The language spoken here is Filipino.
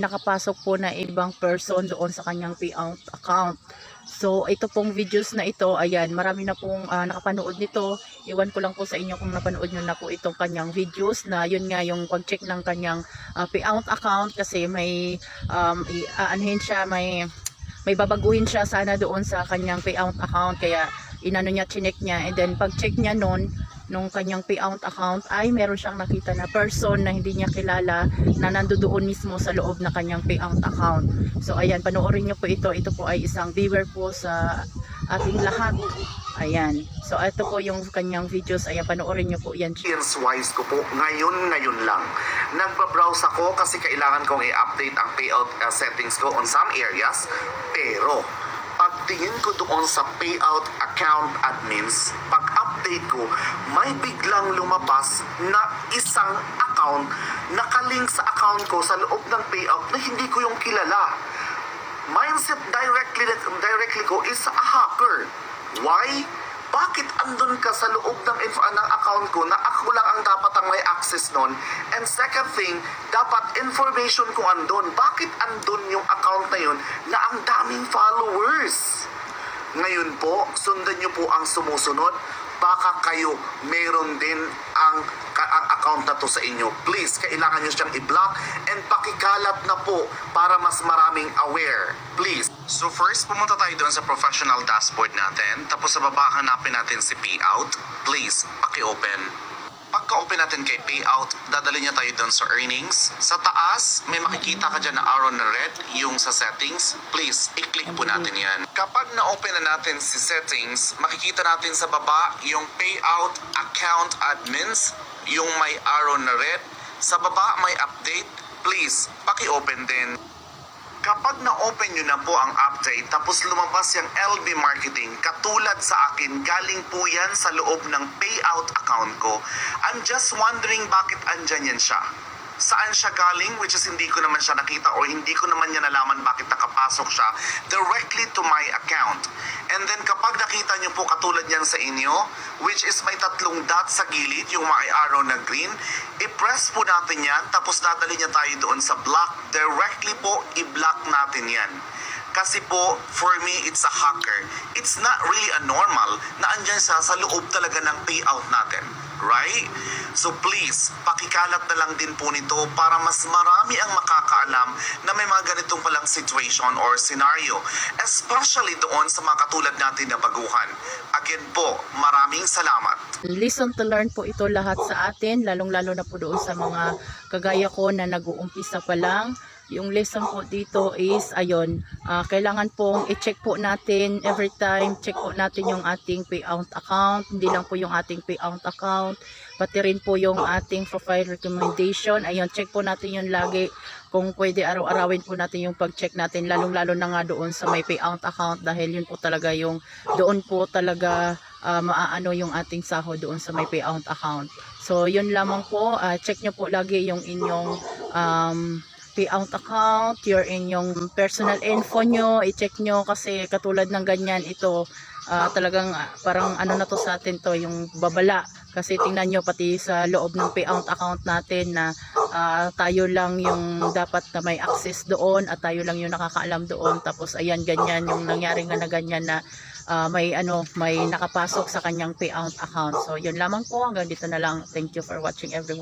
nakapasok po na ibang person doon sa kanyang payout account. So, ito pong videos na ito, ayan, marami na pong ah, nakapanood nito. Iwan ko lang po sa inyo kung napanood nyo na po itong kanyang videos na yun nga yung pag-check ng kanyang ah, payout account kasi may um, aanhin siya, may may babaguhin siya sana doon sa kanyang payout account kaya inano niya, chinek niya and then pag check niya noon nung kanyang payout account ay meron siyang nakita na person na hindi niya kilala na nandoon mismo sa loob na kanyang payout account. So ayan, panoorin niyo po ito. Ito po ay isang viewer po sa ating lahat. Ayan. So ito po yung kanyang videos. Ayan, panoorin niyo po yan. experience wise ko po ngayon ngayon lang nagbabrowse ako kasi kailangan kong i-update ang payout uh, settings ko on some areas pero pagtingin ko doon sa payout account admins pag update ko may biglang lumabas na isang account nakalink sa account ko sa loob ng payout na hindi ko yung kilala mindset directly directly ko is a hacker. Why? Bakit andun ka sa loob ng, ng account ko na ako lang ang dapat ang may access nun? And second thing, dapat information ko andun. Bakit andun yung account na yun na ang daming followers? Ngayon po, sundan nyo po ang sumusunod. Baka kayo meron din ang, ang account na to sa inyo. Please, kailangan nyo siyang i-block and pakikalat na po para mas maraming aware. Please. So first, pumunta tayo doon sa professional dashboard natin. Tapos sa baba, hanapin natin si payout. Please, paki-open. Pagka-open natin kay payout, dadali niya tayo doon sa earnings. Sa taas, may makikita ka dyan na arrow na red, yung sa settings. Please, i-click po natin yan. Kapag na-open na natin si settings, makikita natin sa baba yung payout account admins, yung may arrow na red. Sa baba, may update. Please, paki-open din. Kapag na-open nyo na po ang update tapos lumabas yung LB Marketing, katulad sa akin, galing po yan sa loob ng payout account ko. I'm just wondering bakit andyan yan siya. Saan siya galing, which is hindi ko naman siya nakita or hindi ko naman niya nalaman bakit nakapasok siya directly to my account. And then kapag nakita niyo po katulad yan sa inyo, which is may tatlong dot sa gilid, yung may arrow na green, i-press po natin yan, tapos dadali niya tayo doon sa block. Directly po, i-block natin yan. Kasi po, for me, it's a hacker. It's not really a normal na andyan siya sa loob talaga ng payout natin. Right? So please, pakikalat na lang din po nito para mas marami ang makakaalam na may mga ganitong palang situation or scenario. Especially doon sa mga katulad natin na baguhan. Again po, maraming salamat. Listen to learn po ito lahat sa atin, lalong-lalo na po doon sa mga kagaya ko na nag-uumpisa pa lang. Yung lesson po dito is, ayun, ah, kailangan pong i-check po natin every time, check po natin yung ating payout account, hindi lang po yung ating payout account, pati rin po yung ating profile recommendation, ayun, check po natin yun lagi, kung pwede araw-arawin po natin yung pag-check natin, lalong-lalo na nga doon sa may payout account, dahil yun po talaga yung, doon po talaga ah, maaano yung ating sahod doon sa may payout account. So, yun lamang po. ah, check nyo po lagi yung inyong um, payout account, your inyong personal info nyo, i-check nyo kasi katulad ng ganyan ito, ah, talagang ah, parang ano na to sa atin to, yung babala. Kasi tingnan nyo pati sa loob ng payout account natin na ah, tayo lang yung dapat na may access doon at tayo lang yung nakakaalam doon. Tapos ayan ganyan yung nangyari nga na ganyan na ah, may ano may nakapasok sa kanyang payout account. So yun lamang po hanggang dito na lang. Thank you for watching everyone.